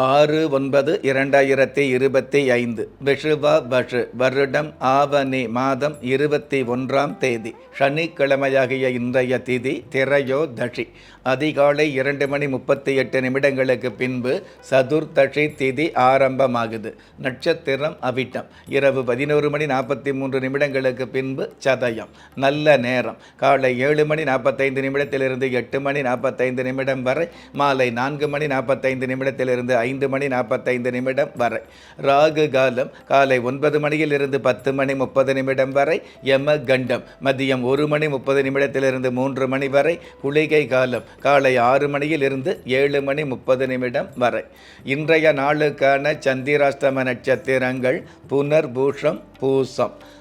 ஆறு ஒன்பது இரண்டாயிரத்தி இருபத்தி ஐந்து. விஷுவா பஷு வருடம் ஆவணி மாதம் இருபத்தி ஒன்றாம் தேதி. சனிக்கிழமையாகிய இன்றைய திதி திரையோதஷி அதிகாலை இரண்டு மணி முப்பத்தி எட்டு நிமிடங்களுக்கு பின்பு சதுர்தஷி திதி ஆரம்பமாகுது. நட்சத்திரம் அவிட்டம். இரவு பதினோரு மணி நாற்பத்தி மூன்று நிமிடங்களுக்கு பின்பு சதயம். நல்ல நேரம். காலை ஏழு மணி நாற்பத்தைந்து நிமிடத்திலிருந்து எட்டு மணி நாற்பத்தைந்து நிமிடம் வரை. மாலை நான்கு மணி நாற்பத்தைந்து நிமிடத்திலிருந்து ஐந்து ஐந்து மணி நாற்பத்தைந்து நிமிடம் வரை. ராகு காலம் காலை ஒன்பது மணியிலிருந்து பத்து மணி முப்பது நிமிடம் வரை. யம கண்டம் மதியம் ஒரு மணி முப்பது நிமிடத்திலிருந்து மூன்று மணி வரை. குளிகை காலம் காலை ஆறு மணியிலிருந்து ஏழு மணி முப்பது நிமிடம் வரை. இன்றைய நாளுக்கான சந்திராஷ்டம நட்சத்திரங்கள் புனர்பூஷம் பூசம்.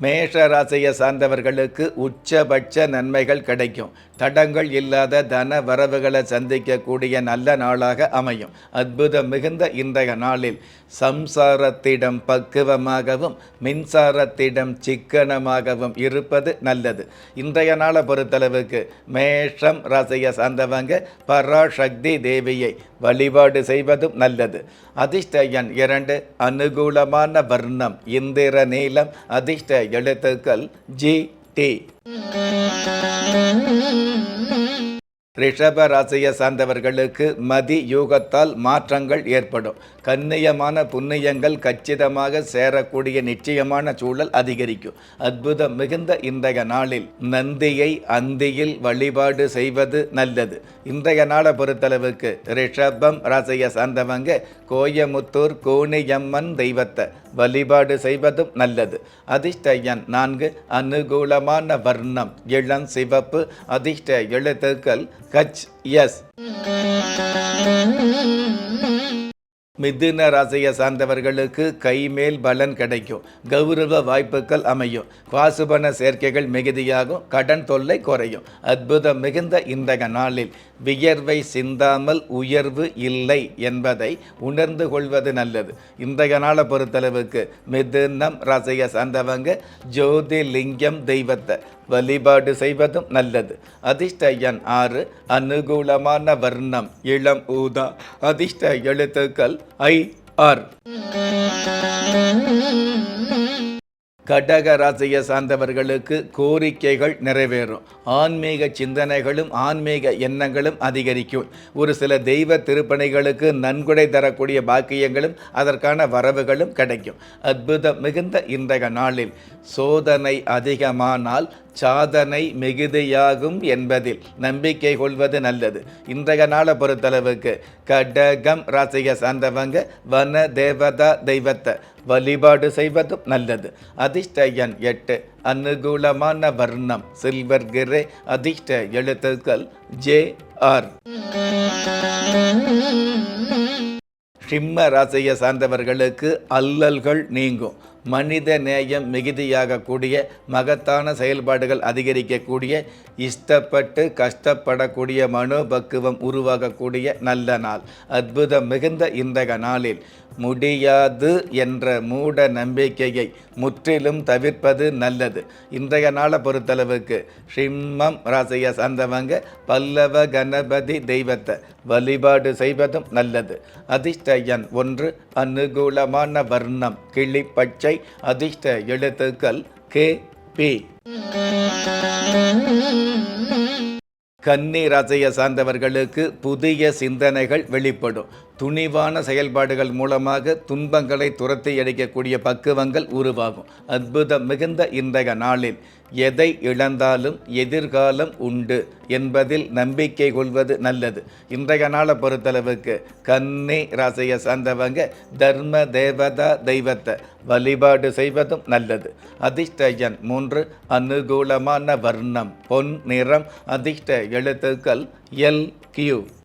மேஷ ராசியை சார்ந்தவர்களுக்கு உச்சபட்ச நன்மைகள் கிடைக்கும். தடங்கள் இல்லாத தன வரவுகளை சந்திக்கக்கூடிய நல்ல நாளாக அமையும். அற்புதம் மிகுந்த இன்றைய நாளில் சம்சாரத்திடம் பக்குவமாகவும் மின்சாரத்திடம் சிக்கனமாகவும் இருப்பது நல்லது. இன்றைய நாளை பொறுத்தளவுக்கு மேஷம் ரசைய சார்ந்தவங்க பராசக்தி தேவியை வழிபாடு செய்வதும் நல்லது. அதிர்ஷ்ட எண் இரண்டு அனுகூலமான வர்ணம் இந்திர நீளம் அதிர்ஷ்ட எழுத்துக்கள் ஜி டி ரிஷப ராசியை சார்ந்தவர்களுக்கு மதி யூகத்தால் மாற்றங்கள் ஏற்படும். கண்ணியமான புண்ணியங்கள் கச்சிதமாக சேரக்கூடிய நிச்சயமான சூழல் அதிகரிக்கும். அற்புதம் மிகுந்த இன்றைய நாளில் நந்தியை அந்தியில் வழிபாடு செய்வது நல்லது. இன்றைய நாளை பொறுத்தளவுக்கு ரிஷபம் ராசியை சார்ந்தவங்க கோயமுத்தூர் கோணியம்மன் தெய்வத்தை வழிபாடு செய்வதும் நல்லது. அதிர்ஷ்டயன் நான்கு அனுகூலமான வர்ணம் இளம் சிவப்பு அதிர்ஷ்ட எழுத்துக்கள் கச் எஸ். மிதுன ராசியை சார்ந்தவர்களுக்கு கைமேல் பலன் கிடைக்கும். கௌரவ வாய்ப்புகள் அமையும். பாசுபன சேர்க்கைகள் மிகுதியாகும். கடன் தொல்லை குறையும். அற்புதம் மிகுந்த இன்றைய நாளில். வியர்வை சிந்தாமல் உயர்வு இல்லை என்பதை உணர்ந்து கொள்வது நல்லது. இன்றைய நாளை பொறுத்தளவுக்கு மிதுனம் ரசிக சார்ந்தவங்க ஜோதிலிங்கம் தெய்வத்தை வழிபாடு செய்வதும் நல்லது. அதிர்ஷ்ட எண் ஆறு அனுகூலமான வர்ணம் இளம் ஊதா அதிர்ஷ்ட எழுத்துக்கள் ஐ ஆர். கடக ராசியை சார்ந்தவர்களுக்கு கோரிக்கைகள் நிறைவேறும். ஆன்மீக சிந்தனைகளும் ஆன்மீக எண்ணங்களும் அதிகரிக்கும். ஒரு சில தெய்வ திருப்பணிகளுக்கு நன்கொடை தரக்கூடிய பாக்கியங்களும் அதற்கான வரவுகளும் கிடைக்கும். அற்புதம் மிகுந்த இன்றைய நாளில் சோதனை அதிகமானால் சாதனை மிகுதியாகும் என்பதில் நம்பிக்கை கொள்வது நல்லது. இன்றைய நாளை பொறுத்தளவுக்கு கடகம் ராசியை சார்ந்தவங்க வன தேவதா தெய்வத்தை வழிபாடு செய்வதும் நல்லது. அதிர்ஷ்ட எண் எட்டு அனுகூலமான வர்ணம் சில்வர் கிரே அதிர்ஷ்ட எழுத்துக்கள் ஜே ஆர். சிம்ம ராசியை சார்ந்தவர்களுக்கு அல்லல்கள் நீங்கும். மனித நேயம் மிகுதியாகக்கூடிய மகத்தான செயல்பாடுகள் அதிகரிக்கக்கூடிய இஷ்டப்பட்டு கஷ்டப்படக்கூடிய மனோபக்குவம் உருவாகக்கூடிய நல்ல நாள். அற்புதம் மிகுந்த இன்றைய நாளில். முடியாது என்ற மூட நம்பிக்கையை முற்றிலும் தவிர்ப்பது நல்லது. இன்றைய நாளை பொறுத்தளவுக்கு சிம்மம் ராசியை சார்ந்தவங்க பல்லவ கணபதி தெய்வத்தை வழிபாடு செய்வதும் நல்லது. அதிர்ஷ்ட எண் ஒன்று அனுகூலமான வர்ணம் கிளிப்பச்சை அதிர்ஷ்ட எழுத்துக்கள் கே பி. கன்னி ராசியை சார்ந்தவர்களுக்கு புதிய சிந்தனைகள் வெளிப்படும். துணிவான செயல்பாடுகள் மூலமாக துன்பங்களை துரத்தி அடிக்கக்கூடிய பக்குவங்கள் உருவாகும். அற்புதம் மிகுந்த இன்றைய நாளில் எதை இழந்தாலும் எதிர்காலம் உண்டு என்பதில் நம்பிக்கை கொள்வது நல்லது. இன்றைய நாளை பொறுத்தளவுக்கு கன்னி ராசியை சார்ந்தவங்க தர்ம தேவதா தெய்வத்தை வழிபாடு செய்வதும் நல்லது. அதிர்ஷ்டயன் மூன்று அனுகூலமான வர்ணம் பொன் நிறம் அதிர்ஷ்ட எழுத்துக்கள் எல் கியூ.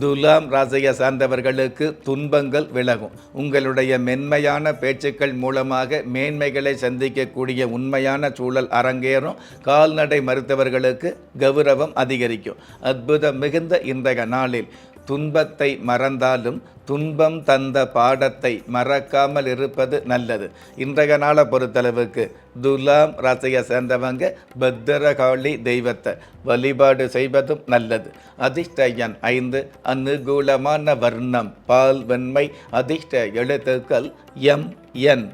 துலாம் ராசியை சார்ந்தவர்களுக்கு துன்பங்கள் விலகும். உங்களுடைய மென்மையான பேச்சுக்கள் மூலமாக மேன்மைகளை சந்திக்கக்கூடிய உண்மையான சூழல் அரங்கேறும். கால்நடை மருத்துவர்களுக்கு கௌரவம் அதிகரிக்கும். அற்புதம் மிகுந்த இன்றைய நாளில் துன்பத்தை மறந்தாலும் துன்பம் தந்த பாடத்தை மறக்காமல் இருப்பது நல்லது. இன்றைய நாளை பொறுத்தளவுக்கு துலாம் ராசியை சேர்ந்தவங்க பத்திரகாளி தெய்வத்தை வழிபாடு செய்வதும் நல்லது. அதிர்ஷ்டயன் ஐந்து அனுகூலமான வர்ணம் பால் வெண்மை அதிர்ஷ்ட எழுத்துக்கள் எம் என்.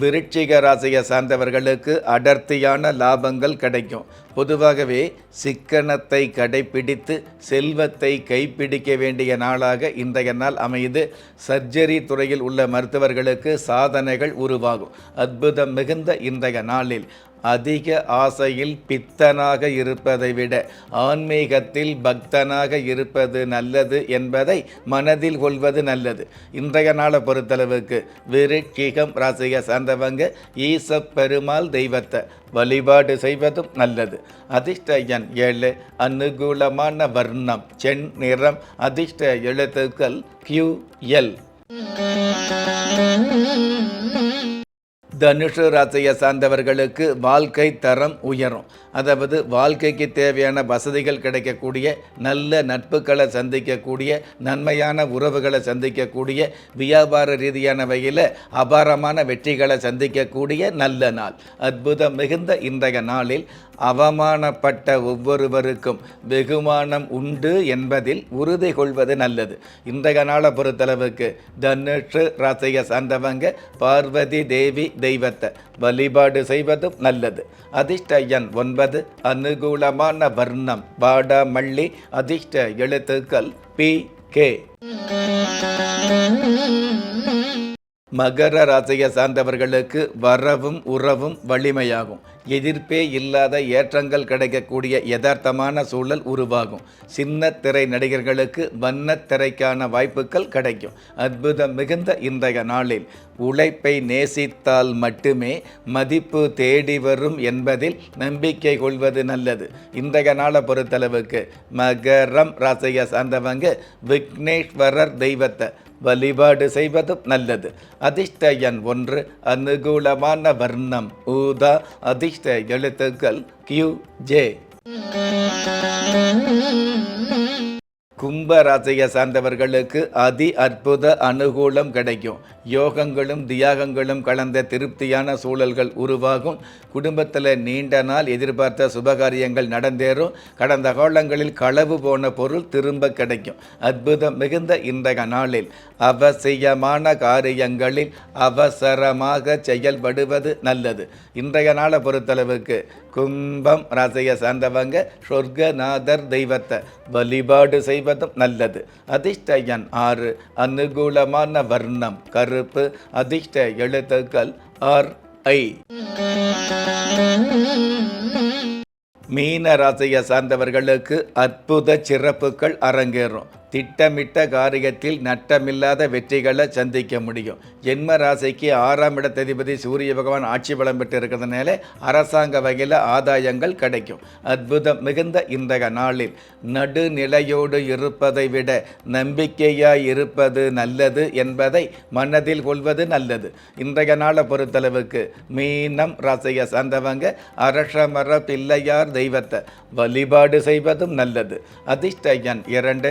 விருட்சிக ராசியை சார்ந்தவர்களுக்கு அடர்த்தியான லாபங்கள் கிடைக்கும். பொதுவாகவே சிக்கனத்தை கடைபிடித்து செல்வத்தை கைப்பிடிக்க வேண்டிய நாளாக இன்றைய நாள் அமைது சர்ஜரி துறையில் உள்ள மருத்துவர்களுக்கு சாதனைகள் உருவாகும். அற்புதம் மிகுந்த இன்றைய நாளில். அதிக ஆசையில் பித்தனாக இருப்பதை விட ஆன்மீகத்தில் பக்தனாக இருப்பது நல்லது என்பதை மனதில் கொள்வது நல்லது. இன்றைய நாளை பொறுத்தளவுக்கு விருட்சிகம் ராசியை சார்ந்தவங்க ஈசப் பெருமாள் தெய்வத்தை வழிபாடு செய்வதும் நல்லது. அதிர்ஷ்ட எண் ஏழு அனுகூலமான வர்ணம் சென் நிறம் அதிர்ஷ்ட எழுத்துக்கள் கியூ எல். தனுஷு ராசியை சார்ந்தவர்களுக்கு வாழ்க்கை தரம் உயரும். அதாவது வாழ்க்கைக்கு தேவையான வசதிகள் கிடைக்கக்கூடிய நல்ல நட்புகளை சந்திக்கக்கூடிய நன்மையான உறவுகளை சந்திக்கக்கூடிய வியாபார ரீதியான வகையில் அபாரமான வெற்றிகளை சந்திக்கக்கூடிய நல்ல நாள். அற்புதம் மிகுந்த இன்றைய நாளில் அவமானப்பட்ட ஒவ்வொருவருக்கும் வெகுமானம் உண்டு என்பதில் உறுதி கொள்வது நல்லது. இன்றைய நாளை பொறுத்தளவுக்கு தனுஷு ராசியை சார்ந்தவங்க பார்வதி தேவி தெய்வத்தை வழிபாடு செய்வதும் நல்லது. அதிர்ஷ்ட எண் ஒன்பது அனுகூலமான வர்ணம். வாடாமல்லி அதிர்ஷ்ட எழுத்துக்கள் பி கே. மகர ராசியை சார்ந்தவர்களுக்கு வரவும் உறவும் வலிமையாகும். எதிர்ப்பே இல்லாத ஏற்றங்கள் கிடைக்கக்கூடிய யதார்த்தமான சூழல் உருவாகும். சின்ன திரை நடிகர்களுக்கு வண்ண திரைக்கான வாய்ப்புகள் கிடைக்கும். அற்புதம் மிகுந்த இன்றைய நாளில். உழைப்பை நேசித்தால் மட்டுமே மதிப்பு தேடி வரும் என்பதில் நம்பிக்கை கொள்வது நல்லது. இன்றைய நாளை பொறுத்தளவுக்கு மகரம் ராசியை சார்ந்தவங்க விக்னேஸ்வரர் தெய்வத்தை வழிபாடு செய்வதும் நல்லது. அதிர்ஷ்ட எண் ஒன்று அனுகூலமான வர்ணம் ஊதா அதிர்ஷ்ட எழுத்துக்கள் கியூ ஜே கும்ப ராசியை சார்ந்தவர்களுக்கு அதி அற்புத அனுகூலம் கிடைக்கும். யோகங்களும் தியாகங்களும் கலந்த திருப்தியான சூழல்கள் உருவாகும். குடும்பத்தில் நீண்ட நாள் எதிர்பார்த்த சுபகாரியங்கள் நடந்தேறும். கடந்த காலங்களில் களவு போன பொருள் திரும்ப கிடைக்கும். அற்புதம் மிகுந்த இன்றைய நாளில் அவசியமான காரியங்களில் அவசரமாக செயல்படுவது நல்லது. இன்றைய நாளை பொறுத்தளவுக்கு கும்பம் ராசியை சார்ந்தவங்க சொர்க்கநாதர் தெய்வத்தை வழிபாடு செய்வதும் நல்லது. அதிர்ஷ்ட எண் ஆறு அனுகூலமான வர்ணம் கருப்பு அதிர்ஷ்ட எழுத்துக்கள் ஆர் ஐ. மீன ராசியை சார்ந்தவர்களுக்கு அற்புத சிறப்புகள் அரங்கேறும். திட்டமிட்ட காரியத்தில் நட்டமில்லாத வெற்றிகளை சந்திக்க முடியும். ஜென்ம ராசிக்கு ஆறாம் இடத்ததிபதி சூரிய பகவான் ஆட்சி பலம் பெற்று இருக்கிறதுனால அரசாங்க வகையில் ஆதாயங்கள் கிடைக்கும். அற்புதம் மிகுந்த இன்றைய நாளில். நடுநிலையோடு இருப்பதை விட நம்பிக்கையாய் இருப்பது நல்லது என்பதை மனதில் கொள்வது நல்லது. இன்றைய நாளை பொறுத்தளவுக்கு மீனம் ராசியை சார்ந்தவங்க அரசமர பிள்ளையார் தெய்வத்தை வழிபாடு செய்வதும் நல்லது. அதிர்ஷ்ட எண் இரண்டு